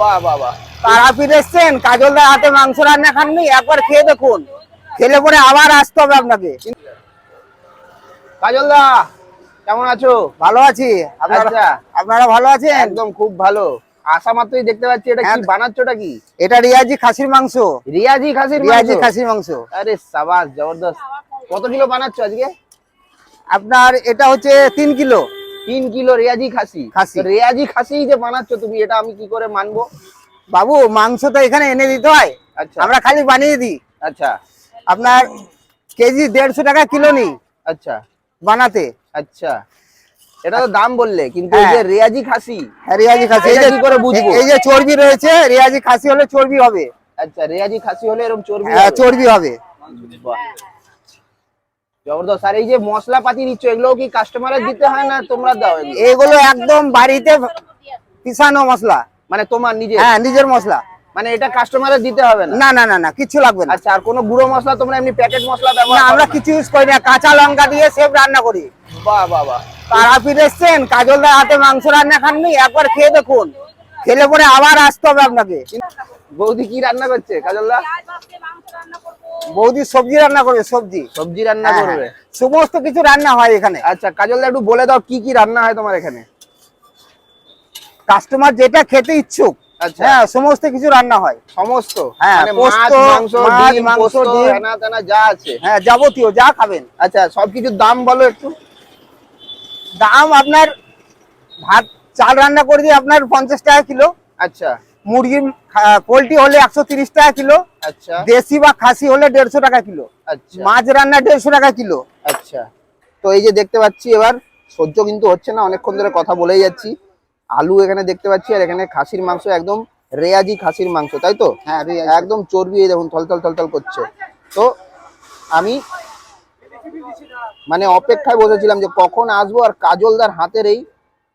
বাহ বাহ বাহ। তারাপীঠ এসছেন কাজলদার হাতে মাংস রান্না খাননি একবার খেয়ে দেখুন। খেলে পরে আবার আসতে হবে আপনাকে। কাজল কেমন আছো? ভালো আছি। আপনারা আচ্ছা। আপনারা ভালো আছেন? একদম খুব ভালো। আসা মাত্রই দেখতে পাচ্ছি এটা কি হ্যাঁ। কি? এটা রিয়াজি খাসির মাংস। রিয়াজি খাসির রিয়াজি খাসির মাংস। আরে সাবাস জবরদস্ত। কত কিলো বানাচ্ছো আজকে? আপনার এটা হচ্ছে তিন কিলো। তিন কিলো রেয়াজি খাসি। খাসি। রেয়াজি খাসি যে বানাচ্ছো তুমি এটা আমি কি করে মানবো? বাবু মাংস তো এখানে এনে দিতে হয়। আচ্ছা। আমরা খালি বানিয়ে দিই। আচ্ছা। আপনার কেজি দেড়শো টাকা কিলো নেই আচ্ছা। বানাতে। আচ্ছা। এটা তো দাম বললে কিন্তু এই হ্যাঁ। যে রেয়াজি খাসি হ্যাঁ, রেয়াজি খাসি। এই এটা যে কি করে বুঝব? এই যে চর্বি রয়েছে রেয়াজি খাসি হলে চর্বি হবে। আচ্ছা রেয়াজি খাসি হলে এরকম চর্বি হ্যাঁ, চর্বি হবে। বাহ। জবরদস্ত। আর এই যে মশলাপাতি দিচ্ছ এগুলো কি কাস্টমারের দিতে হয় না তোমরা দাও? এগুলো? এগুলো একদম বাড়িতে পিসানো মশলা। মানে তোমার নিজে হ্যাঁ নিজের মশলা। মানে এটা কাস্টমারের দিতে হবে না? না না না কিচ্ছু লাগবে না। আচ্ছা আর কোনো গুঁড়ো মশলা তোমরা এমনি প্যাকেট মশলা না আমরা কিছু ইউজ করি না। কাঁচা লঙ্কা দিয়ে সেভ রান্না করি। বাহ বাহ বাহ। তারাপীঠ এসছেন কাজলদার হাতে মাংস রান্না খাননি একবার খেয়ে দেখুন। খেলে পরে আবার আসতে হবে আপনাকে। বৌদি কি রান্না করছে কাজলদা? বৌদি সবজি রান্না করবে সবজি। সবজি রান্না হ্যাঁ, করবে? হ্যাঁ। সমস্ত কিছু রান্না হয় এখানে। আচ্ছা কাজলদা একটু বলে দাও কি কি রান্না হয় তোমার এখানে। কাস্টমার যেটা খেতে ইচ্ছুক আচ্ছা। হ্যাঁ সমস্ত কিছু রান্না হয়। সমস্ত? হ্যাঁ, মানে পোস্ত, মাছ মাংস ডিম। যা আছে। হ্যাঁ যাবতীয় যা খাবেন। আচ্ছা সবকিছুর দাম বলো একটু। দাম আপনার ভাত চাল রান্না করে দিয়ে আপনার পঞ্চাশ টাকা কিলো। আচ্ছা। মুরগি পোলট্রি হলে একশো তিরিশ টাকা কিলো। আচ্ছা। দেশি বা খাসি হলে দেড়শো টাকা কিলো। আচ্ছা। মাছ রান্না দেড়শো টাকা কিলো। আচ্ছা। তো এই যে দেখতে পাচ্ছি এবার সহ্য কিন্তু হচ্ছে না অনেকক্ষণ ধরে কথা বলেই যাচ্ছি। আলু এখানে দেখতে পাচ্ছি আর এখানে খাসির মাংস একদম রেয়াজি খাসির মাংস তাই তো? হ্যাঁ একদম চর্বি এই দেখুন থলথল থলথল করছে। তো আমি মানে অপেক্ষায় বসেছিলাম যে কখন আসব আর কাজলদার হাতের এই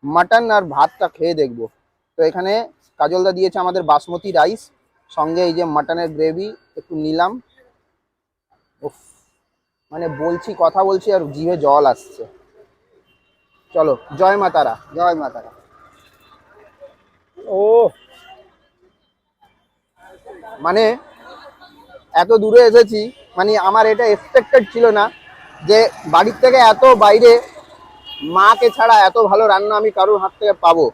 মাটন আর ভাতটা খেয়ে দেখব। তো এখানে কাজলদা দিয়েছে আমাদের বাসমতি রাইস সঙ্গে এই যে মাটনের গ্রেভি একটু নিলাম। উফ মানে বলছি কথা বলছি আর জিভে জল আসছে। চলো জয় মা তারা জয় মাতারা ও। মানে এত দূরে এসেছি মানে আমার এটা এক্সপেক্টেড ছিল না যে বাড়ির থেকে এত বাইরে মাকে ছাড়া এত ভালো রান্না আমি কারোর হাত থেকে পাবো?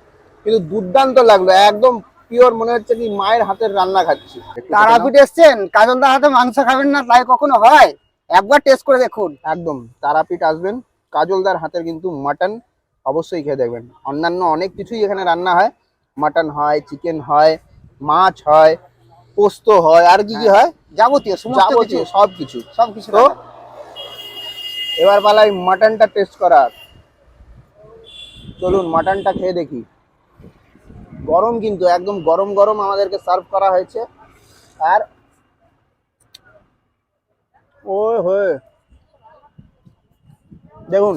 কিন্তু দুর্দান্ত লাগল একদম পিওর মনে হচ্ছে কি মায়ের হাতের রান্না খাচ্ছি। তারাপীঠ এসছেন কাজলদার হাতে মাংস খাবেন না তাই কখনো হয়? একবার টেস্ট করে দেখুন। একদম তারাপীঠ আসবেন কাজলদার হাতের কিন্তু মাটন অবশ্যই খেয়ে দেখবেন। অন্যান্য অনেক কিছুই এখানে রান্না হয়। মাটন হয় চিকেন হয় মাছ হয় পোস্ত হয় আর কি কি হয় যাবতীয় সমস্ত কিছু যাবতীয় সব কিছু। সব কিছু তো এবার পালাই মাটনটা টেস্ট করার। চলুন, মাটনটা খেয়ে দেখি। গরম কিন্তু, একদম গরম গরম আমাদেরকে সার্ভ করা হয়েছে। আর ও হয়ে। দেখুন,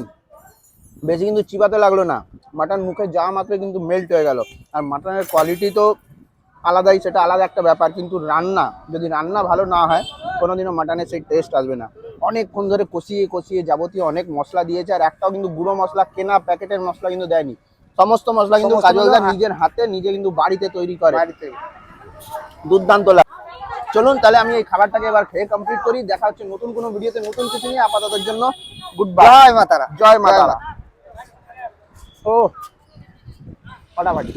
বেশি কিন্তু চিবাতে লাগল না। মাটন মুখে যাওয়া মাত্র কিন্তু মেল্ট হয়ে গেল। আর মাটনের কোয়ালিটি তো আলাদাই, সেটা আলাদা একটা ব্যাপার। কিন্তু রান্না, যদি রান্না ভালো না হয়, কোনোদিনও মাটনের সেই টেস্ট আসবে না। অনেকক্ষণ ধরে কষিয়ে কষিয়ে যাবতীয় অনেক মশলা দিয়েছে আর একটাও কিন্তু গুঁড়ো মশলা কেনা প্যাকেটের মশলা কিন্তু দেয়নি। সমস্ত মশলা কিন্তু সমস্ত কাজলদা নিজের হাতে নিজে কিন্তু বাড়িতে তৈরি করে। বাড়িতে। দুর্দান্ত লাগে চলুন তাহলে আমি এই খাবারটাকে এবার খেয়ে কমপ্লিট করি। দেখা হচ্ছে নতুন কোনো ভিডিওতে নতুন কিছু নিয়ে আপাততের জন্য গুড বাই জয় মাতারা। জয় মা। তারা ও ফাটাফাটি